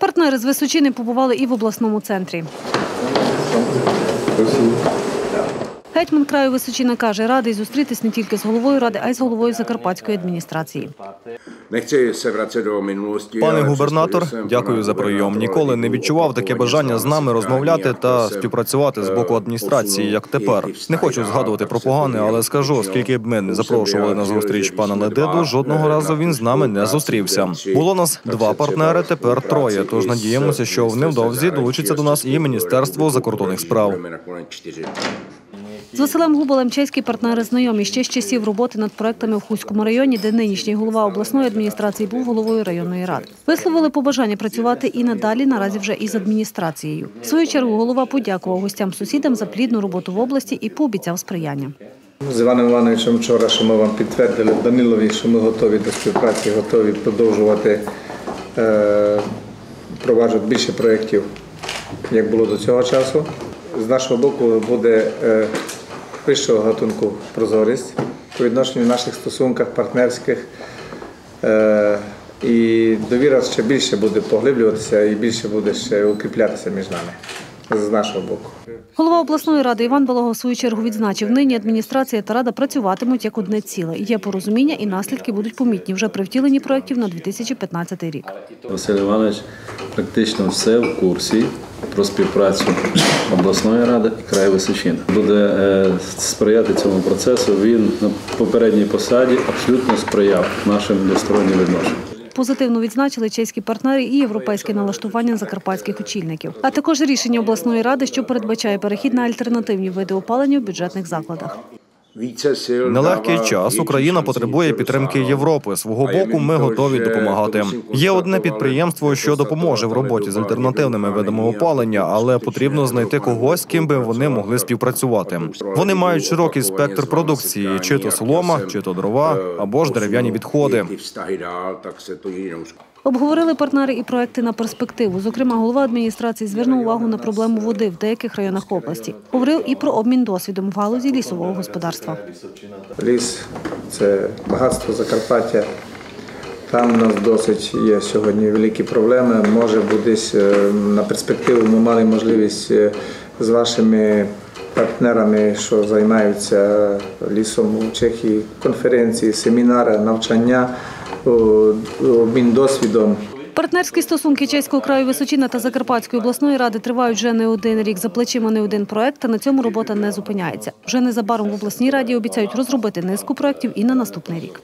Партнери з Височини побували і в обласному центрі. Гетьман краю Височина каже, радий зустрітись не тільки з головою ради, а й з головою Закарпатської адміністрації. Пане губернатор, дякую за прийом. Ніколи не відчував таке бажання з нами розмовляти та співпрацювати з боку адміністрації, як тепер. Не хочу згадувати про погане, але скажу, подіяв. скільки б ми не запрошували на зустріч пана Ледиду, жодного разу він з нами не зустрівся. Було нас два партнери. Тепер троє. Тож надіємося, що невдовзі долучиться до нас і Міністерство закордонних справ. З Василем Губалем чеські партнери знайомі ще з часів роботи над проектами в Хуському районі, де нинішній голова обласної адміністрації був головою районної ради. Висловили побажання працювати і надалі, наразі вже із адміністрацією. В свою чергу голова подякував гостям-сусідам за плідну роботу в області і пообіцяв сприяння. З Іваном Івановичем вчора, що ми вам підтвердили Данилові, що ми готові до співпраці, готові продовжувати е, впроваджувати більше проєктів, як було до цього часу. З нашого боку буде е, вищого гатунку прозорість по відношенню наших стосунках партнерських. Е, і довіра ще більше буде поглиблюватися і більше буде ще укріплятися між нами з нашого боку. Голова обласної ради Іван Балога в свою чергу відзначив, нині адміністрація та рада працюватимуть як одне ціле. Є порозуміння і наслідки будуть помітні вже при втіленні проєктів на 2015 рік. Василь Іванович практично все в курсі про співпрацю обласної ради і краю Височини. Буде е, сприяти цьому процесу. Він на попередній посаді абсолютно сприяв нашим двостороннім відношенням. Позитивно відзначили чеські партнери і європейське налаштування закарпатських очільників, а також рішення обласної ради, що передбачає перехід на альтернативні види опалення в бюджетних закладах. Нелегкий час Україна потребує підтримки. Європи. Свого боку, ми готові допомагати. Є одне підприємство, що допоможе в роботі з альтернативними видами опалення, але потрібно знайти когось, з ким би вони могли співпрацювати. Вони мають широкий спектр продукції, чи то солома, чи то дрова, або ж дерев'яні відходи. Обговорили партнери і проекти на перспективу. Зокрема, голова адміністрації звернув увагу на проблему води в деяких районах області. Говорив і про обмін досвідом в галузі лісового господарства. Ліс це багатство Закарпаття. Там у нас досить є сьогодні великі проблеми. Може, б десь е, на перспективу ми мали можливість е, з вашими партнерами, що займаються лісом у Чехії, конференції, семінари, навчання, обмін досвідом. Партнерські стосунки чеського краю Височина та Закарпатської обласної ради тривають вже не один рік. За плечима не один проект, та на цьому робота не зупиняється. Вже незабаром в обласній раді обіцяють розробити низку проєктів і на наступний рік.